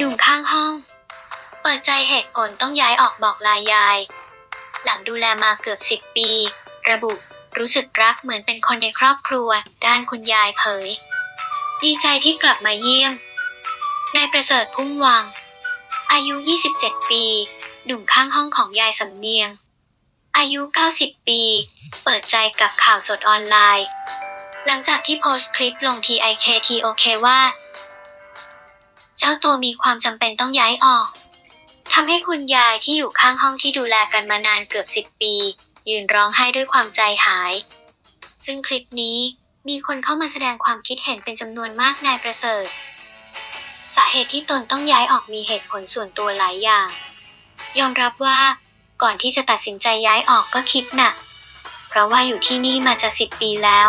ดุงข้างห้อง เปิดใจเหตุผลต้องย้ายออกบอกลายาย หลังดูแลมาเกือบสิบปี ระบุรู้สึกรักเหมือนเป็นคนในครอบครัว ด้านคุณยายเผย ดีใจที่กลับมาเยี่ยม นายประเสริฐพุ่มวัง อายุ 27 ปีหนุ่มข้างห้องของยายสำเนียง อายุ 90 ปี เปิดใจกับข่าวสดออนไลน์ หลังจากที่โพสต์คลิปลงที IKTOK ว่า เจ้าตัวมีความจำเป็นต้องย้ายออก ทำให้คุณยายที่อยู่ข้างห้องที่ดูแลกันมานานเกือบ10ปี ยืนร้องไห้ด้วยความใจหาย ซึ่งคลิปนี้มีคนเข้ามาแสดงความคิดเห็นเป็นจำนวนมากนายประเสริฐ สาเหตุที่ตนต้องย้ายออกมีเหตุผลส่วนตัวหลายอย่าง ยอมรับว่าก่อนที่จะตัดสินใจย้ายออกก็คิดหนัก เพราะว่าอยู่ที่นี่มาจะสิบปีแล้ว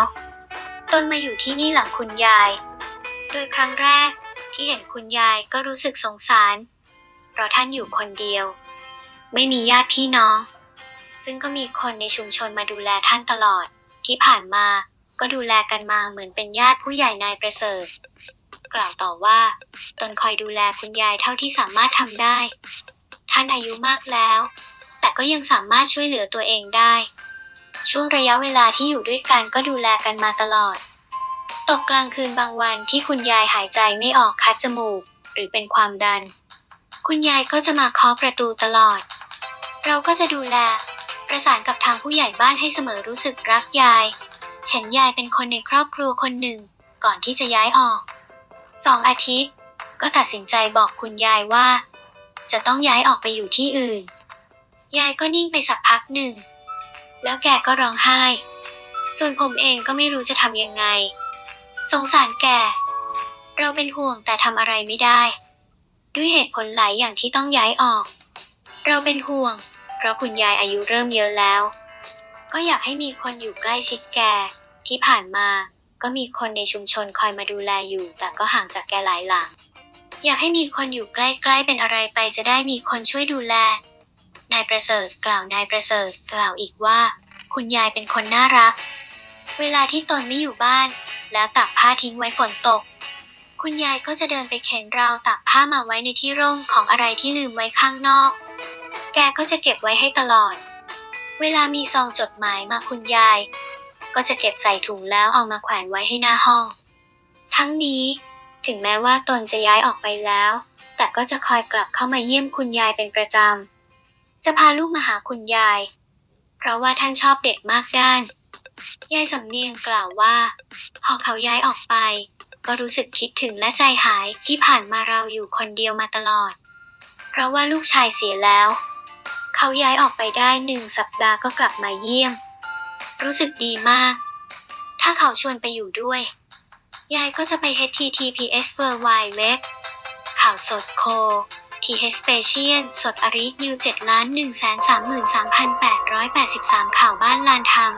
ตนมาอยู่ที่นี่หลังคุณยาย โดยครั้งแรก ที่เห็นคุณยายก็รู้สึกสงสาร เพราะท่านอยู่คนเดียว ไม่มีญาติพี่น้อง ซึ่งก็มีคนในชุมชนมาดูแลท่านตลอด ที่ผ่านมาก็ดูแลกันมาเหมือนเป็นญาติผู้ใหญ่นายประเสริฐ กล่าวต่อว่า ตนคอยดูแลคุณยายเท่าที่สามารถทำได้ ท่านอายุมากแล้ว แต่ก็ยังสามารถช่วยเหลือตัวเองได้ ช่วงระยะเวลาที่อยู่ด้วยกันก็ดูแลกันมาตลอด ตกกลางคืนบางวันที่คุณยายหายใจไม่ออกคัดจมูก หรือเป็นความดัน คุณยายก็จะมาเคาะประตูตลอด เราก็จะดูแล ประสานกับทางผู้ใหญ่บ้านให้เสมอรู้สึกรักยาย เห็นยายเป็นคนในครอบครัวคนหนึ่ง ก่อนที่จะย้ายออกสองอาทิตย์ ก็ตัดสินใจบอกคุณยายว่า จะต้องย้ายออกไปอยู่ที่อื่น ยายก็นิ่งไปสักพักหนึ่ง แล้วแกก็ร้องไห้ ส่วนผมเองก็ไม่รู้จะทำยังไง สงสารแก เราเป็นห่วงแต่ทำอะไรไม่ได้ ด้วยเหตุผลหลายอย่างที่ต้องย้ายออก เราเป็นห่วง เพราะคุณยายอายุเริ่มเยอะแล้ว ก็อยากให้มีคนอยู่ใกล้ชิดแก ที่ผ่านมาก็มีคนในชุมชนคอยมาดูแลอยู่ แต่ก็ห่างจากแกหลายหลัง อยากให้มีคนอยู่ใกล้ๆเป็นอะไรไปจะได้มีคนช่วยดูแล นายประเสริฐกล่าวนายประเสริฐกล่าวอีกว่า คุณยายเป็นคนน่ารัก เวลาที่ตนไม่อยู่บ้าน แล้วตากผ้าทิ้งไว้ฝนตก คุณยายก็จะเดินไปเข็นราวตากผ้ามาไว้ในที่ร่มของอะไรที่ลืมไว้ข้างนอก แกก็จะเก็บไว้ให้ตลอด เวลามีซองจดหมายมาคุณยาย ก็จะเก็บใส่ถุงแล้วเอามาแขวนไว้ให้หน้าห้อง ทั้งนี้ถึงแม้ว่าตนจะย้ายออกไปแล้ว แต่ก็จะคอยกลับเข้ามาเยี่ยมคุณยายเป็นประจำ จะพาลูกมาหาคุณยาย เพราะว่าท่านชอบเด็กมากด้าน ยายสำเนียงกล่าวว่า พอเขาย้ายออกไป ก็รู้สึกคิดถึงและใจหายที่ผ่านมาเราอยู่คนเดียวมาตลอด เพราะว่าลูกชายเสียแล้ว เขาย้ายออกไปได้หนึ่งสัปดาห์ก็กลับมาเยี่ยม รู้สึกดีมาก ถ้าเขาชวนไปอยู่ด้วย ยายก็จะไป https worldwide web ข่าวสดโค th station สดอรินิว7ล้าน1 3 3 3 8 8 3ข่าวบ้านลานธรรม